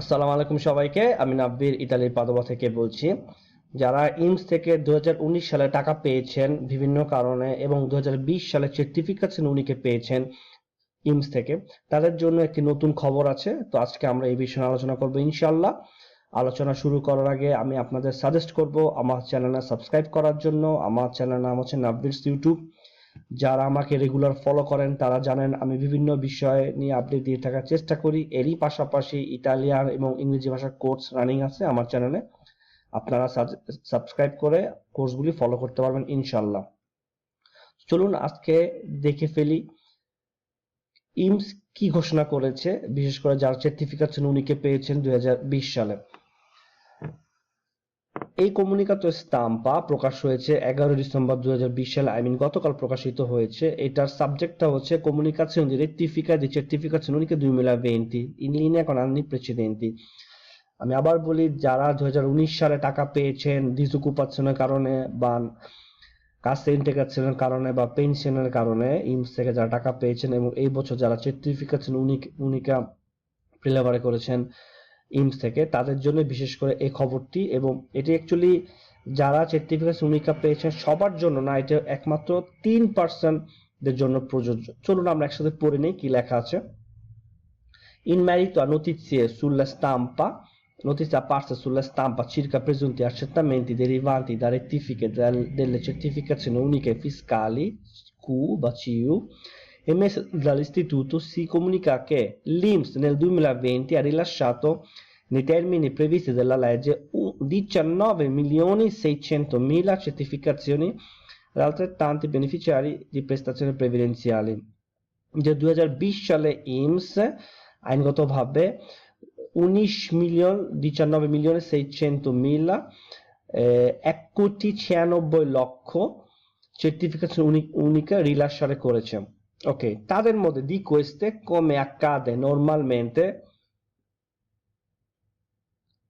আসসালামু আলাইকুম সবাইকে। আমি নাব্বির, ইতালির পাদোবা থেকে বলছি। যারা ইমস থেকে দু হাজার উনিশ সালে টাকা পেয়েছেন বিভিন্ন কারণে এবং দু হাজার বিশ সালে সার্টিফিকেশন উনিকে পেয়েছেন ইমস থেকে, তাদের জন্য একটি নতুন খবর আছে। তো আজকে আমরা এই বিষয়ে আলোচনা করব ইনশাল্লাহ আলোচনা শুরু করার আগে আমি আপনাদের সাজেস্ট করব আমার চ্যানেলে সাবস্ক্রাইব করার জন্য। আমার চ্যানেল নাম হচ্ছে নাব্বিরস ইউটিউব। যারা আমাকে রেগুলার ফলো করেন, তারা জানেন আমি বিভিন্ন বিষয় নিয়ে আপডেট দিয়ে থাকার চেষ্টা করি। এরই পাশাপাশি ইটালিয়ান এবং ইংরেজি ভাষার কোর্স রানিং আছে আমার চ্যানেলে আপনারা সাবস্ক্রাইব করে কোর্সগুলি ফলো করতে পারবেন ইনশাল্লাহ চলুন আজকে দেখে ফেলি ইমস কি ঘোষণা করেছে, বিশেষ করে যারা সার্টিফিকেশন উনিকে পেয়েছেন দুই হাজার বিশ সালে। এই কমিউনিকাতো স্তাম্পা প্রকাশ হয়েছে এগারো ডিসেম্বর দুই সালে। আই মিন, গতকাল প্রকাশিত হয়েছে। এটার সাবজেক্টটা হচ্ছে comunicazione di rettifica di certificazione unica 2020 in linea con anni precedenti আমি আবার বলি, যারা দুই হাজার উনিশ সালে টাকা পেয়েছেন ডিসঅকুপাশনের কারণে বা কাস্ট ইন্টিগ্রেশনের কারণে বা পেনশনের কারণে ইমস থেকে যারা টাকা পেয়েছেন এবং এই বছর যারা সার্টিফিকেশন উনিক উনিকা প্রিলেভারে করেছেন। ইমস থেকে। তাদের জন্য বিশেষ করে এই খবরটি এবং এটি অ্যাকচুয়ালি যারা সার্টিফিকেট ভূমিকা পেয়েছেন সবার জন্য না, এটা একমাত্র তিন পার্সেন্টদের জন্য প্রযোজ্য। চলুন আমরা একসাথে পড়ে নেই কি লেখা আছে। ইন ম্যারিট আর নতিসিয়ে সুল্লা স্তাম্পা নতিসা পার্সে সুল্লা স্তাম্পা চিরকা প্রেজন্তি আর সেটা মেন্তি দেরি বান্তি দা রেক্টিফিকেট সার্টিফিকেট ছিল ফিসকালি কু বা চিউ emesse dall'istituto, si comunica che l'INPS nel 2020 ha rilasciato nei termini previsti dalla legge u- 19 milioni 600 mila certificazioni ad altrettanti beneficiari di prestazioni previdenziali যে দুই সালে ইমস আইনগতভাবে উনিশ মিলিয়ন পঁচানব্বই মিলিয়ন সেইচেন্তো মিলা eh, এক কোটি ছিয়ানব্বই লক্ষ সার্টিফিকেশন উনিকা রিলাসারে করেছে ওকে তাদের মধ্যে di queste come accade normalmente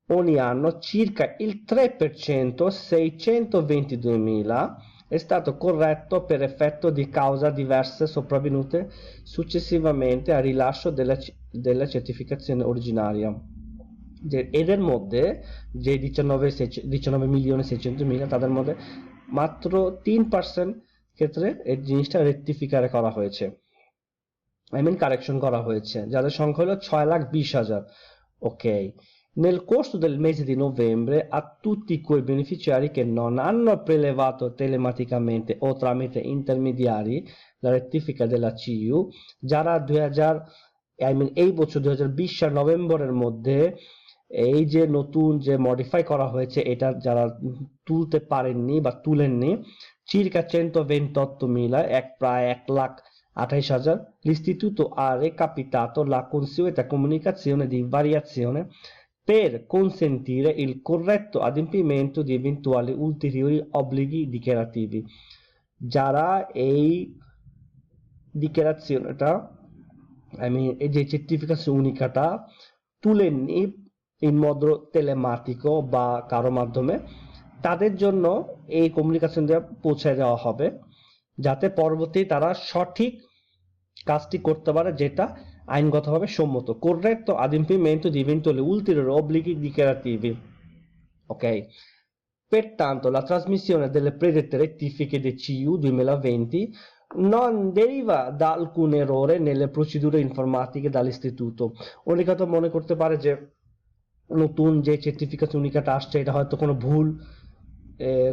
ogni anno circa il 3% 622.000 è stato corretto per effetto di causa diverse sopravvenute successivamente al rilascio della, c- della certificazione originaria যে এদের মধ্যে যে ডিচানব্বই ডিচানব্বই মিলিয়ন সেচেন্দ্র মিলিয়ন তাদের মধ্যে মাত্র তিন পার্সেন্ট ক্ষেত্রে এই জিনিসটা রেক্টিফিকারে করা হয়েছে। আই মিন কারেকশন করা হয়েছে। যাদের সংখ্যা হলো ছয় লাখ বিশ হাজার। ওকে Nel corso del mese di novembre a tutti quei beneficiari che non hanno prelevato telematicamente o tramite intermediari la rettifica della CIU, যারা দুই হাজার আই মিন এই বছর দুই হাজার বিশ সাল নভেম্বরের মধ্যে এই যে নতুন যে মডিফাই করা হয়েছে এটা যারা তুলতে পারেননি বা তুলেননি circa 128.000 এক প্রায় এক লাখ আঠাইশ হাজার l'istituto ha recapitato la consueta comunicazione di variazione per consentire il corretto adempimento di eventuali ulteriori obblighi dichiarativi যারা এই ডিক্লারেশনটা আমি এই যে সার্টিফিকেশন উনিকাটা তুলেননি ইন মদ্র তেলেমাটিকো বা কারো মাধ্যমে তাদের জন্য এই কমিউনিকেশন পৌঁছে দেওয়া হবে যাতে পরবর্তী তারা সঠিক কাজটি করতে পারে যেটা আইনগতভাবে সম্মত corretto adempimento di eventuali ulteriori obblighi dichiarativi ok pertanto la trasmissione delle predette rettifiche di CU 2020 non deriva da alcun errore nelle procedure informatiche dall'istituto অনেকে হয়তো মনে করতে পারে যে নতুন যে সার্টিফিকেশন উনিকাটা আসছে এটা হয়তো কোনো ভুল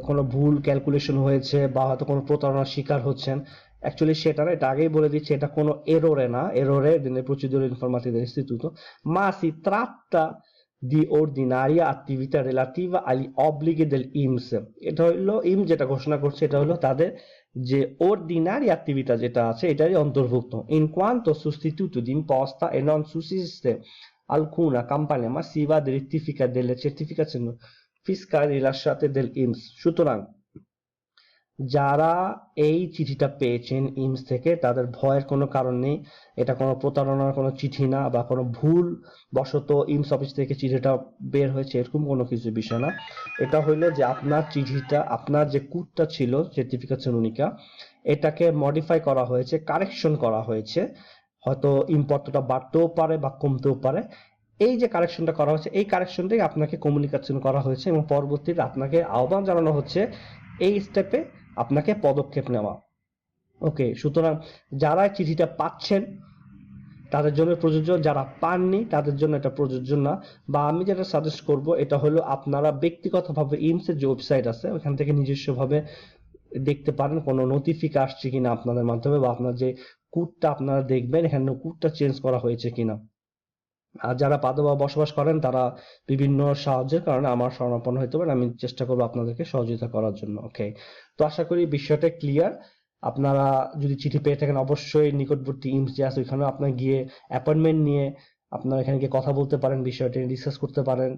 কোনো ভুল ক্যালকুলেশন হয়েছে বা হয়তো কোনো প্রতারণার শিকার হচ্ছেন অ্যাকচুয়ালি সেটা না এটা আগেই বলে দিচ্ছি এটা কোনো এরোরে না এরোরে procedure informatiche dell'istituto ma si tratta di ordinaria attività relativa agli obblighi del IMS এটা হলো ইম যেটা ঘোষণা করছে এটা হলো তাদের যে ordinaria attività যেটা আছে এটারই অন্তর্ভুক্ত in quanto sostituto di imposta e non sussiste alcuna campagna massiva di rettifica delle certificazioni fiscali rilasciate del IMS সুতরাং, যারা এই চিঠিটা পেয়েছেন ইমস থেকে, তাদের ভয়ের কোনো কারণ নেই। এটা কোনো প্রতারণার কোনো চিঠি না বা কোনো ভুল বশত ইমস অফিস থেকে চিঠিটা বের হয়েছে, এরকম কোনো কিছু বিষয় না। এটা হইল যে আপনার চিঠিটা, আপনার যে কুটটা ছিল সার্টিফিকেশন উনিকা এটাকে মডিফাই করা হয়েছে কারেকশন করা হয়েছে। হয়তো ইম্পর্টটা বাড়তেও পারে বা কমতেও পারে। এই যে কারেকশনটা করা হয়েছে এই কারেকশনটাই আপনাকে কমিউনিকেশন করা হয়েছে এবং পরবর্তীতে আপনাকে আহ্বান জানানো হচ্ছে এই স্টেপে আপনাকে পদক্ষেপ নেওয়া। ওকে সুতরাং যারা চিঠিটা পাচ্ছেন, তাদের জন্য প্রযোজ্য, যারা পাননি, তাদের জন্য এটা প্রযোজ্য না। বা আমি যেটা সাজেস্ট করব, এটা হলো আপনারা ব্যক্তিগতভাবে ইমসের যে ওয়েবসাইট আছে, ওখান থেকে নিজস্বভাবে দেখতে পারেন, কোনো নোটিফিকে আসছে কিনা আপনাদের মাধ্যমে বা আপনার যে কোডটা আপনারা দেখবেন, এখানে কোডটা চেঞ্জ করা হয়েছে কিনা। আর যারা পাদবা বসবাস করেন, তারা বিভিন্ন সাহায্যের কারণে আমার শরণাপন্ন হতে পারেন। আমি চেষ্টা করব আপনাদেরকে সহযোগিতা করার জন্য ওকে তো আশা করি বিষয়টা ক্লিয়ার আপনারা যদি চিঠি পেয়ে থাকেন, অবশ্যই নিকটবর্তী ইমস যে আছে ওইখানে আপনার গিয়ে অ্যাপয়েন্টমেন্ট নিয়ে আপনারা এখানে গিয়ে কথা বলতে পারেন, বিষয়টি ডিসকাস করতে পারেন।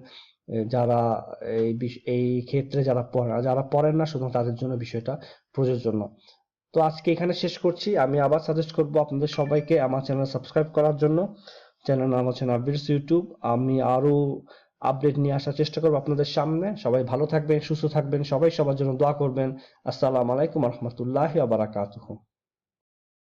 যারা এই এই ক্ষেত্রে যারা আর যারা পড়েন না, শুধু তাদের জন্য বিষয়টা প্রযোজ্য। তো আজকে এখানে শেষ করছি। আমি আবার সাজেস্ট করব আপনাদের সবাইকে আমার চ্যানেল সাবস্ক্রাইব করার জন্য। চ্যানেল নাম হচ্ছে নাবিরস ইউটিউব আমি আরও আপডেট নিয়ে আসার চেষ্টা করব আপনাদের সামনে। সবাই ভালো থাকবেন, সুস্থ থাকবেন, সবাই সবার জন্য দোয়া করবেন। আসসালামু আলাইকুম রহমতুল্লাহ বারাকাতুহু।